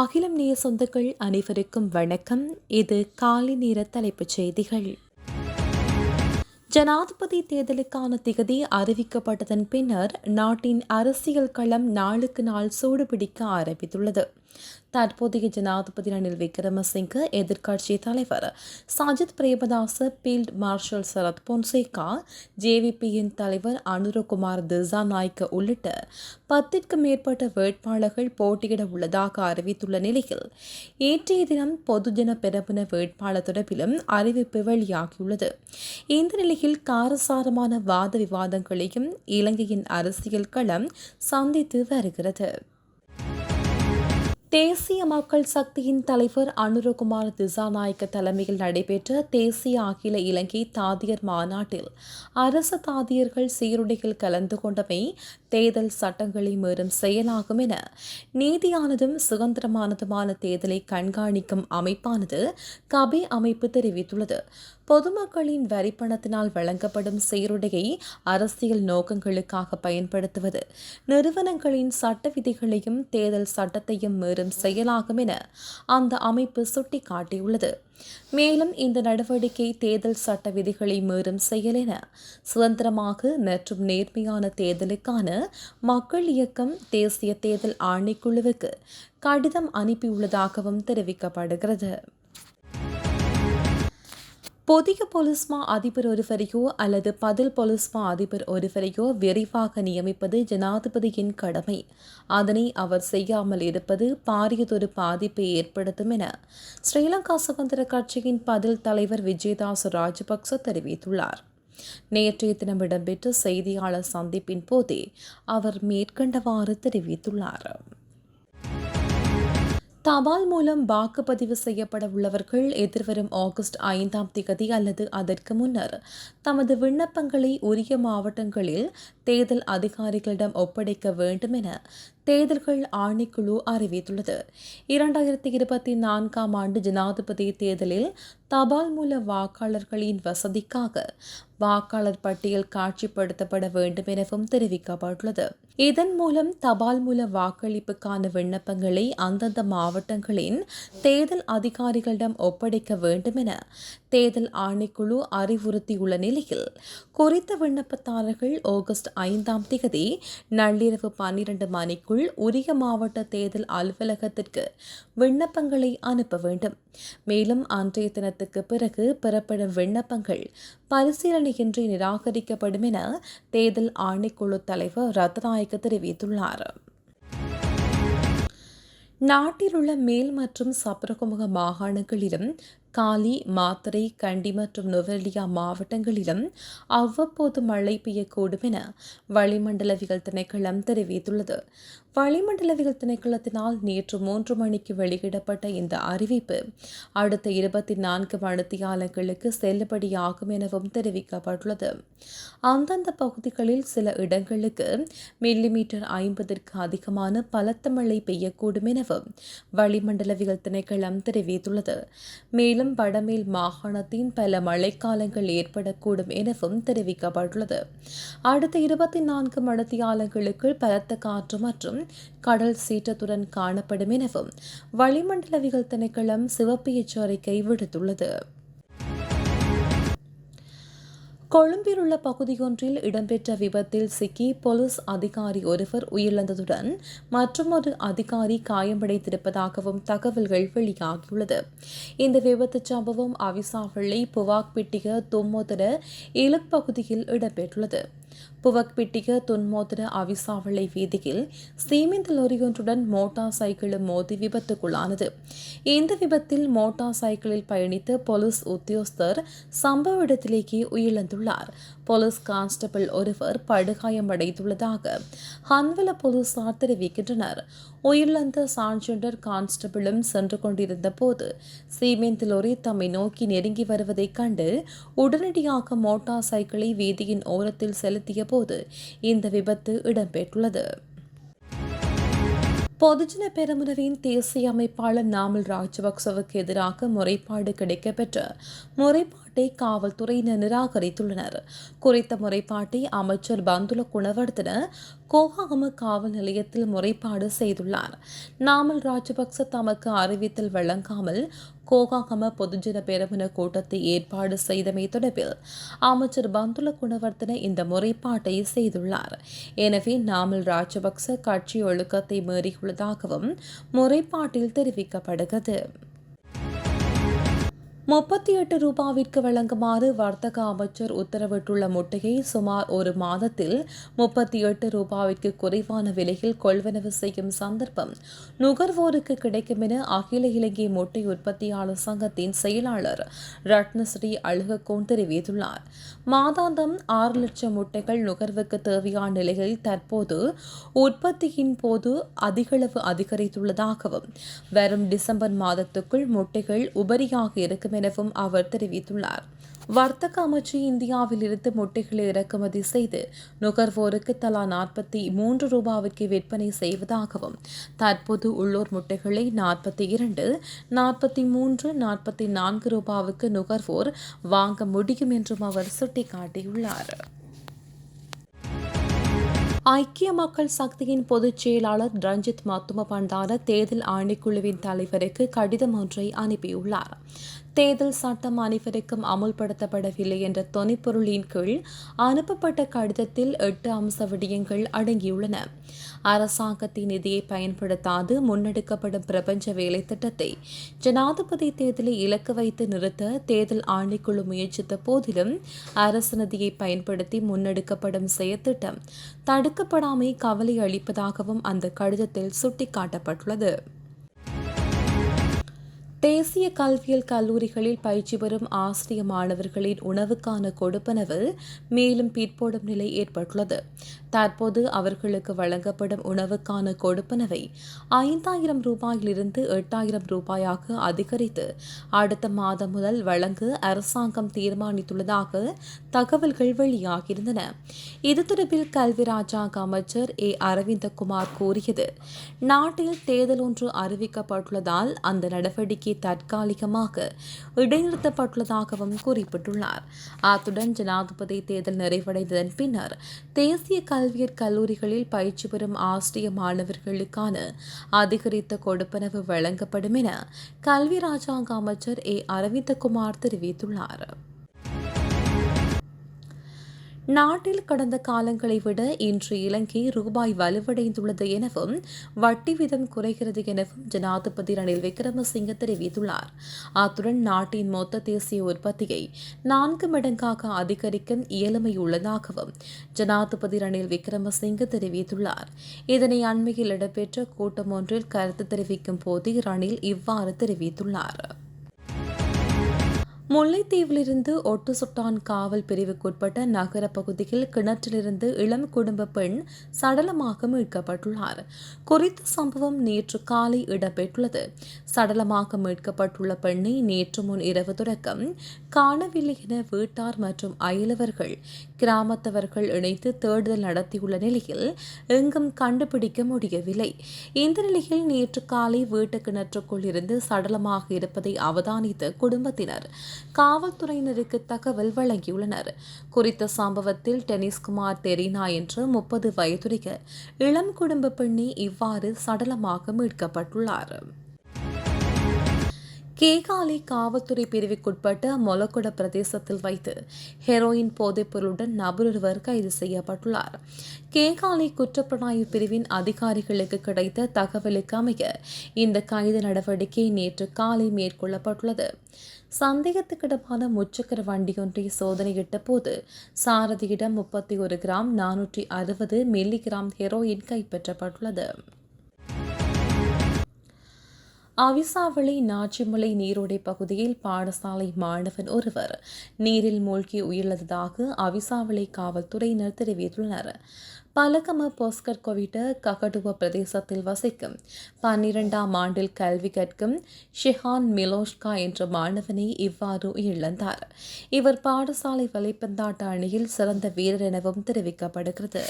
அகிலம் நேய சொந்தங்கள் அனைவருக்கும் வணக்கம். இது காலை நேர தலைப்புச் செய்திகள். ஜனாதிபதி தேர்தலுக்கான திகதி அறிவிக்கப்பட்டதன் பின்னர் நாட்டின் அரசியல் களம் நாளுக்கு நாள் சூடுபிடிக்க ஆரம்பித்துள்ளது. தற்போதைய ஜனாதிபதி ரணில் விக்ரமசிங்க எதிர்க்கட்சி தலைவர் சஜித் பிரேமதாச பீல்ட் மார்ஷல் சரத் பொன்சேகா ஜேவிபியின் தலைவர் அனுரகுமார் திசாநாய்க்க உள்ளிட்ட பத்திற்கும் மேற்பட்ட வேட்பாளர்கள் போட்டியிட உள்ளதாக அறிவித்துள்ள நிலையில் நேற்றைய தினம் பொதுஜன பெரமுன வேட்பாளர் தொடர்பிலும் அறிவிப்பு வெளியாகியுள்ளது. இந்த நிலையில் காரசாரமான வாத விவாதங்களையும் இலங்கையின் அரசியல் களம் சந்தித்து வருகிறது. தேசிய மக்கள் சக்தியின் தலைவர் அனுரகுமார் திசாநாயக்க தலைமையில் நடைபெற்ற தேசிய அகில இலங்கை தாதியர் மாநாட்டில் அரசு தாதியர்கள் சீருடைகள் கலந்து கொண்டமை தேர்தல் சட்டங்களை மீறும் செயலாகும் என நீதியானதும் சுதந்திரமானதுமான தேர்தலை கண்காணிக்கும் அமைப்பானது கபே அமைப்பு தெரிவித்துள்ளது. பொதுமக்களின் வரிப்பணத்தினால் வழங்கப்படும் சீருடையை அரசியல் நோக்கங்களுக்காக பயன்படுத்துவது நிறுவனங்களின் சட்ட விதிகளையும் தேர்தல் சட்டத்தையும் மீறும் செயலாகும் என அந்த அமைப்பு சுட்டிக்காட்டியுள்ளது. மேலும் இந்த நடவடிக்கை தேர்தல் சட்ட விதிகளை மீறும் செயல் என சுதந்திரமாக மற்றும் நேர்மையான தேர்தலுக்கான மக்கள் இயக்கம் தேசிய தேர்தல் ஆணைக்குழுவுக்கு கடிதம் அனுப்பியுள்ளதாகவும் தெரிவிக்கப்படுகிறது. புதிய பொலிஸ்மா அதிபர் ஒருவரையோ அல்லது பதில் பொலிஸ்மா அதிபர் ஒருவரையோ விரைவாக நியமிப்பது ஜனாதிபதியின் கடமை. அதனை அவர் செய்யாமல் இருப்பது பாரியதொரு பாதிப்பை ஏற்படுத்தும் என ஸ்ரீலங்கா சுதந்திர கட்சியின் பதில் தலைவர் விஜயதாஸ் ராஜபக்ச தெரிவித்துள்ளார். நேற்றைய தினம் இடம்பெற்ற செய்தியாளர் சந்திப்பின் போதே அவர் மேற்கண்டவாறு தெரிவித்துள்ளார். தபால் மூலம் வாக்குப்பதிவு செய்யப்பட உள்ளவர்கள் எதிர்வரும் ஆகஸ்ட் ஐந்தாம் திகதி அல்லது அதற்கு முன்னர் தமது விண்ணப்பங்களை உரிய மாவட்டங்களில் தேர்தல் அதிகாரிகளிடம் ஒப்படைக்க வேண்டும் என தேர்தல்கள் ஆணைக்குழு அறிவித்துள்ளது. இரண்டாயிரத்தி இருபத்தி நான்காம் ஆண்டு ஜனாதிபதி தேர்தலில் தபால் மூல வாக்காளர்களின் வசதிக்காக வாக்காளர் பட்டியல் காட்சிப்படுத்தப்பட வேண்டும் எனவும் தெரிவிக்கப்பட்டுள்ளது. இதன் மூலம் தபால் மூல வாக்களிப்புக்கான விண்ணப்பங்களை அந்தந்த மாவட்டங்களின் தேர்தல் அதிகாரிகளிடம் ஒப்படைக்க வேண்டும் என தேர்தல் ஆணைக்குழு அறிவுறுத்தியுள்ள நிலையில் குறித்த விண்ணப்பதாரர்கள் ஆகஸ்ட் ஐந்தாம் திகதி நள்ளிரவு பன்னிரண்டு மணிக்குள் உரிய மாவட்ட தேர்தல் அலுவலகத்திற்கு விண்ணப்பங்களை அனுப்ப வேண்டும். மேலும் அன்றைய தினத்துக்கு பிறகு பெறப்படும் விண்ணப்பங்கள் பரிசீலனையின்றி நிராகரிக்கப்படும் என தேர்தல் ஆணைக்குழு தலைவர் ரத்நாயக்க தெரிவித்துள்ளார். நாட்டில் உள்ள மேல் மற்றும் சப்ரகுமுக மாகாணங்களிலும் காலி மாத்தரை கண்டி மற்றும் நுவரெலியா மாவட்டங்களிலும் அவ்வப்போது மழை பெய்யக்கூடும் என வளிமண்டலவியல் திணைக்களம் தெரிவித்துள்ளது. வளிமண்டலவியல் திணைக்களத்தினால் நேற்று மூன்று மணிக்கு வெளியிடப்பட்ட இந்த அறிவிப்பு அடுத்த இருபத்தி நான்கு மணித்தியாலங்களுக்கு செல்லுபடியாகும் எனவும் தெரிவிக்கப்பட்டுள்ளது. அந்தந்த பகுதிகளில் சில இடங்களுக்கு மில்லிமீட்டர் ஐம்பதற்கு அதிகமான பலத்த மழை பெய்யக்கூடும் எனவும் வளிமண்டலவியல் திணைக்களம் தெரிவித்துள்ளது. மேலும் மேலும் வடமேல் மாகாணத்தின் பல மழைக்காலங்கள் ஏற்படக்கூடும் எனவும் தெரிவிக்கப்பட்டுள்ளது. அடுத்த இருபத்தி நான்கு மணித்தியாலங்களுக்கு பலத்த காற்று மற்றும் கடல் சீற்றத்துடன் காணப்படும் எனவும் வளிமண்டலவியல் திணைக்களம் சிவப்பு எச்சரிக்கை விடுத்துள்ளது. கொழும்பில் உள்ள பகுதியொன்றில் இடம்பெற்ற விபத்தில் சிக்கி போலீஸ் அதிகாரி ஒருவர் உயிரிழந்ததுடன் மற்றொரு அதிகாரி காயமடைந்திருப்பதாகவும் தகவல்கள் வெளியாகியுள்ளது. இந்த விபத்து சம்பவம் அவிசாவள்ளி புவாக்பிட்டிக தும்மோதர இலக் பகுதியில் இடம்பெற்றுள்ளது. புவக்பிட்டிக துன்மோதர அவிசாவளை வீதியில் சீமெந்த லொரியொன்றுடன் மோட்டார் சைக்கிளும் மோதி விபத்துக்குள்ளானது. இந்த விபத்தில் மோட்டார் சைக்கிளில் பயணித்த போலீஸ் உத்தியோகஸ்தர் சம்பவ இடத்திலேயே உயிரிழந்துள்ளார். போலீஸ் கான்ஸ்டபிள் ஒருவர் படுகாயமடைந்துள்ளதாக ஹன்வல போலீசார் தெரிவிக்கின்றனர். உயிரிழந்த சான்ஜெண்டர் கான்ஸ்டபிளும் சென்று கொண்டிருந்த போது சீமெந்த் லோரி தம்மை நோக்கி நெருங்கி வருவதைக் கண்டு உடனடியாக மோட்டார் சைக்கிளை வீதியின் ஓரத்தில் செலுத்திய போது இந்த விபத்து இடம்பெற்றுள்ளது. பொதுஜன பெருமுறவின் தேசிய அமைப்பாளர் நாமல் ராஜபக்சவுக்கு எதிராக முறைப்பாடு கிடைக்கப்பெற்ற முறைப்பாட்டை காவல்துறையினர் நிராகரித்துள்ளனர். குறித்த முறைப்பாட்டை அமைச்சர் பந்துல குணவர்த்தன கோகாகம காவல் நிலையத்தில் முறைப்பாடு செய்துள்ளார். நாமல் ராஜபக்ச தமக்கு அறிவித்தல் வழங்காமல் கோகாகம பொதுஜன பெருமின கூட்டத்தை ஏற்பாடு செய்தமை தொடர்பில் அமைச்சர் பந்துல குணவர்த்தன இந்த முறைப்பாட்டை செய்துள்ளார். எனவே நாமல் ராஜபக்ச கட்சி ஒழுக்கத்தை மீறியுள்ளதாகவும் முறைப்பாட்டில் தெரிவிக்கப்படுகிறது. முப்பத்தி எட்டு ரூபாவிற்கு வழங்குமாறு வர்த்தக அமைச்சர் உத்தரவிட்டுள்ள முட்டையை சுமார் ஒரு மாதத்தில் முப்பத்தி எட்டு ரூபாவிற்கு குறைவான விலையில் கொள்வனவு செய்யும் சந்தர்ப்பம் நுகர்வோருக்கு கிடைக்கும் என அகில இலங்கை முட்டை உற்பத்தியாளர் சங்கத்தின் செயலாளர் ரத்னஸ்ரீ அழுகக்கோன் தெரிவித்துள்ளார். மாதாந்தம் ஆறு லட்சம் முட்டைகள் நுகர்வுக்கு தேவையான நிலையில் தற்போது உற்பத்தியின் போது அதிகளவு அதிகரித்துள்ளதாகவும் வரும் டிசம்பர் மாதத்துக்குள் முட்டைகள் உபரியாக இருக்கும் எனவும் அவர் தெரிவித்துள்ளார். வர்த்தக அமைச்சு இந்தியாவில் இருந்து முட்டைகளை இறக்குமதி செய்து நுகர்வோருக்கு தலா நாற்பத்தி மூன்று ரூபாவுக்கு விற்பனை செய்வதாகவும் தற்போது உள்ளூர் முட்டைகளை நாற்பத்தி இரண்டு நாற்பத்தி மூன்று நாற்பத்தி நான்கு ரூபாவுக்கு நுகர்வோர் வாங்க முடியும் என்றும் அவர் சுட்டிக்காட்டியுள்ளார். ஐக்கிய மக்கள் சக்தியின் பொதுச் செயலாளர் ரஞ்சித் மத்தும பண்டார தேர்தல் ஆணைக்குழுவின் தலைவருக்கு கடிதம் ஒன்றை அனுப்பியுள்ளார். தேர்தல் சட்டம் அனைவருக்கும் அமுல்படுத்தப்படவில்லை என்ற தொனிப்பொருளின் கீழ் அனுப்பப்பட்ட கடிதத்தில் எட்டு அம்ச விடயங்கள் அடங்கியுள்ளன. அரசாங்கத்தின் நிதியை பயன்படுத்தாது முன்னெடுக்கப்படும் பிரபஞ்ச வேலை திட்டத்தை ஜனாதிபதி தேர்தலை இலக்கு வைத்து நிறுத்த தேர்தல் ஆணைக்குழு முயற்சித்த போதிலும் அரசு நிதியை பயன்படுத்தி முன்னெடுக்கப்படும் செயற்திட்டம் தடுக்கப்படாமை கவலை அளிப்பதாகவும் அந்த கடிதத்தில் சுட்டிக்காட்டப்பட்டுள்ளது. தேசிய கல்வியல் கல்லூரிகளில் பயிற்சி பெறும் ஆசிரிய மாணவர்களின் உணவுக்கான கொடுப்பனவு மேலும் பிற்போடும் நிலை ஏற்பட்டுள்ளது. தற்போது அவர்களுக்கு வழங்கப்படும் உணவுக்கான கொடுப்பனவை ஐந்தாயிரம் ரூபாயிலிருந்து எட்டாயிரம் ரூபாயாக அதிகரித்து அடுத்த மாதம் முதல் வழங்க அரசாங்கம் தீர்மானித்துள்ளதாக தகவல்கள் வெளியாகியிருந்தன. இது தொடர்பில் கல்வி ராஜாங்க அமைச்சர் ஏ. அரவிந்தகுமார் கூறியது நாட்டில் தேர்தல் ஒன்று அறிவிக்கப்பட்டுள்ளதால் அந்த நடவடிக்கை தற்காலிகமாக இடைநிறுத்தப்பட்டுள்ளதாகவும் குறிப்பிட்டுள்ளார். அத்துடன் ஜனாதிபதி தேர்தல் நிறைவடைந்ததன் பின்னர் தேசிய கல்வியற் கல்லூரிகளில் பயிற்சி பெறும் ஆசிரிய மாணவர்களுக்கான அதிகரித்த கொடுப்பனவு வழங்கப்படும் என கல்வி ராஜாங்க அமைச்சர் ஏ. அரவிந்தகுமார் தெரிவித்துள்ளார். நாட்டில் கடந்த காலங்களை விட இன்று இலங்கை ரூபாய் வலுவடைந்துள்ளது எனவும் வட்டி வீதம் குறைகிறது எனவும் ஜனாதிபதி ரணில் விக்ரமசிங்க தெரிவித்துள்ளார். அத்துடன் நாட்டின் மொத்த தேசிய உற்பத்தியை நான்கு மடங்காக அதிகரிக்கும் இயலுமை உள்ளதாகவும் ஜனாதிபதி ரணில் விக்ரமசிங்க தெரிவித்துள்ளார். இதனை அண்மையில் இடம்பெற்ற கூட்டம் ஒன்றில் கருத்து தெரிவிக்கும் போது ரணில் இவ்வாறு தெரிவித்துள்ளார். முல்லைத்தீவிலிருந்து ஒட்டு சுட்டான் காவல் பிரிவுக்குட்பட்ட நகர பகுதியில் கிணற்றிலிருந்து இளம் குடும்ப பெண் சடலமாக மீட்கப்பட்டுள்ளார். குறித்த சம்பவம் நேற்று காலை இடம்பெற்றுள்ளது. சடலமாக மீட்கப்பட்டுள்ள பெண்ணை நேற்று முன் இரவு தொடக்கம் காணவில்லை என வீட்டார் மற்றும் அயலவர்கள் கிராமத்தவர்கள் இணைத்து தேடுதல் நடத்தியுள்ள நிலையில் எங்கும் கண்டுபிடிக்க முடியவில்லை. இந்த நிலையில் நேற்று காலை வீட்டு கிணற்றுக்குள் இருந்து சடலமாக இருப்பதை அவதானித்த குடும்பத்தினர் காவல்துறையினருக்கு தகவல் வழங்கியுள்ளனர். குறித்த சம்பவத்தில் டெனிஸ்குமார் தெரினா என்ற முப்பது வயதுடைய இளம் குடும்ப பெண்ணி இவ்வாறு சடலமாக மீட்கப்பட்டுள்ளார். கேகாலி காவல்துறை பிரிவுக்குட்பட்ட மொலக்குட பிரதேசத்தில் வைத்து ஹெரோயின் போதைப்பொருளுடன் நபரொருவர் கைது செய்யப்பட்டுள்ளார். கேகாலி குற்றப்புலனாய்வு பிரிவின் அதிகாரிகளுக்கு கிடைத்த தகவலுக்கு அமைய இந்த கைது நடவடிக்கை நேற்று காலை மேற்கொள்ளப்பட்டுள்ளது. சந்தேகத்துக்கிடமான முச்சக்கர வண்டியொன்றை சோதனையிட்ட போது சாரதியிடம் முப்பத்தி ஒரு கிராம் நானூற்றி அறுபது மில்லி கிராம் ஹெரோயின் கைப்பற்றப்பட்டுள்ளது. அவிசாவளி நாச்சிமலை நீரோடை பகுதியில் பாடசாலை மாணவன் ஒருவர். நீரில் மூழ்கி உயிரிழந்ததாக அவிசாவளி காவல்துறையினர் தெரிவித்துள்ளனர். பலகம போஸ்கர் கோவிட்ட ககடுவ பிரதேசத்தில் வசிக்கும் பன்னிரெண்டாம் ஆண்டில் கல்வி கற்கும் ஷிஹான் மிலோஷ்கா என்ற மாணவனை இவ்வாறு இழந்தார். இவர் பாடசாலை வலைப்பந்தாட்ட அணியில் சிறந்த வீரர் எனவும் தெரிவிக்கப்படுகிறது.